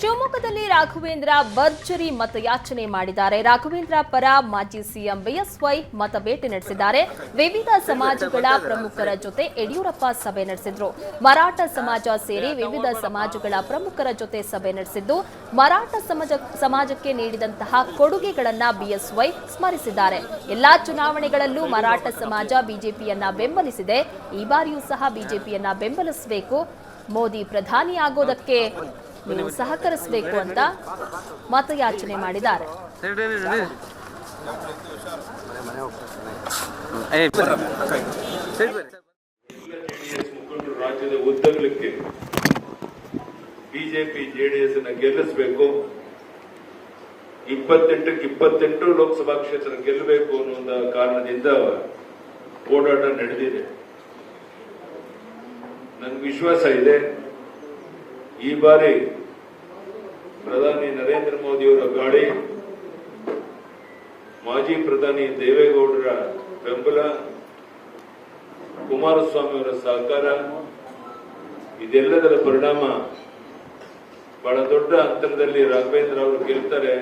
ಶಿವಮೊಗ್ಗದಲ್ಲಿ ರಾಘವೇಂದ್ರ ಭರ್ಜರಿ ಮತಯಾಚನೆ ಮಾಡಿದ್ದಾರೆ. ರಾಘವೇಂದ್ರ ಪರ ಮಾಜಿ ಸಿಎಂ ಬಿಎಸ್ವೈ ಭೇಟಿ ನಡೆಸಿದ್ದಾರೆ. ವಿವಿಧ ಸಮಾಜಗಳ ಪ್ರಮುಖರ ಜೊತೆ ಯಡಿಯೂರಪ್ಪ ಸಭೆ ನಡೆಸಿದ್ರು. ಮರಾಠ ಸಮಾಜ ಸೇರಿ ವಿವಿಧ ಸಮಾಜಗಳ ಪ್ರಮುಖರ ಜೊತೆ ಸಭೆ ನಡೆಸಿದ್ದು, ಮರಾಠ ಸಮಾಜ ಸಮಾಜಕ್ಕೆ ನೀಡಿದಂತಹ ಕೊಡುಗೆಗಳನ್ನ ಬಿಎಸ್ವೈ ಸ್ಮರಿಸಿದ್ದಾರೆ. ಎಲ್ಲಾ ಚುನಾವಣೆಗಳಲ್ಲೂ ಮರಾಠ ಸಮಾಜ ಬಿಜೆಪಿಯನ್ನ ಬೆಂಬಲಿಸಿದೆ. ಈ ಬಾರಿಯೂ ಸಹ ಬಿಜೆಪಿಯನ್ನ ಬೆಂಬಲಿಸಬೇಕು. ಮೋದಿ ಪ್ರಧಾನಿ ಆಗೋದಕ್ಕೆ ನೀವು ಸಹಕರಿಸಬೇಕು ಅಂತ ಮತಯಾಚನೆ ಮಾಡಿದ್ದಾರೆ. ರಾಜ್ಯದ ಉದ್ದಗಲಕ್ಕೆ ಬಿಜೆಪಿ ಜೆಡಿಎಸ್ನ ಗೆಲ್ಲಿಸಬೇಕು. ಇಪ್ಪತ್ತೆಂಟಕ್ಕೆ ಇಪ್ಪತ್ತೆಂಟು ಲೋಕಸಭಾ ಕ್ಷೇತ್ರ ಗೆಲ್ಲಬೇಕು ಅನ್ನೋ ಒಂದು ಕಾರಣದಿಂದ ಓಡಾಟ ನಡೆದಿದೆ. ನನ್ಗೆ ವಿಶ್ವಾಸ ಇದೆ. ಈ ಬಾರಿ ಪ್ರಧಾನಿ ನರೇಂದ್ರ ಮೋದಿಯವರ ಗಾಳಿ ಮಾಜಿ ಪ್ರಧಾನಿ ದೇವೇಗೌಡರ ಬೆಂಬಲ ಕುಮಾರಸ್ವಾಮಿ ಅವರ ಸಹಕಾರ, ಇದೆಲ್ಲದರ ಪರಿಣಾಮ ಬಹಳ ದೊಡ್ಡ ಅಂತರದಲ್ಲಿ ರಾಘವೇಂದ್ರ ಅವರು ಗೆಲ್ತಾರೆ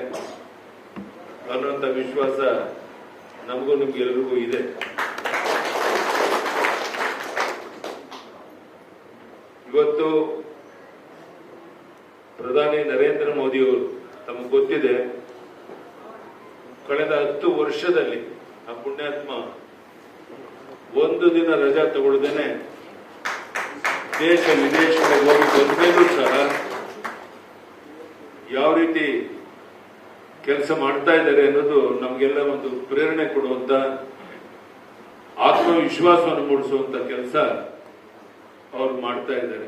ಅನ್ನುವಂತ ವಿಶ್ವಾಸ ನಮಗೂ ನಿಮ್ಗೆಲ್ರಿಗೂ ಇದೆ. ಇವತ್ತು ಪ್ರಧಾನಿ ನರೇಂದ್ರ ಮೋದಿಯವರು, ತಮಗೆ ಗೊತ್ತಿದೆ, ಕಳೆದ ಹತ್ತು ವರ್ಷದಲ್ಲಿ, ಆ ಪುಣ್ಯಾತ್ಮ ಒಂದು ದಿನ ರಜಾ ತಗೊಳ್ದೇನೆ ದೇಶ ವಿದೇಶಗಳಿಗೆ ಹೋಗಿ ಬಂದ್ಮೇಲೂ ಸಹ ಯಾವ ರೀತಿ ಕೆಲಸ ಮಾಡ್ತಾ ಇದ್ದಾರೆ ಅನ್ನೋದು ನಮಗೆಲ್ಲ ಒಂದು ಪ್ರೇರಣೆ ಕೊಡುವಂತ ಆತ್ಮವಿಶ್ವಾಸವನ್ನು ಮೂಡಿಸುವಂತ ಕೆಲಸ ಅವ್ರು ಮಾಡ್ತಾ ಇದ್ದಾರೆ.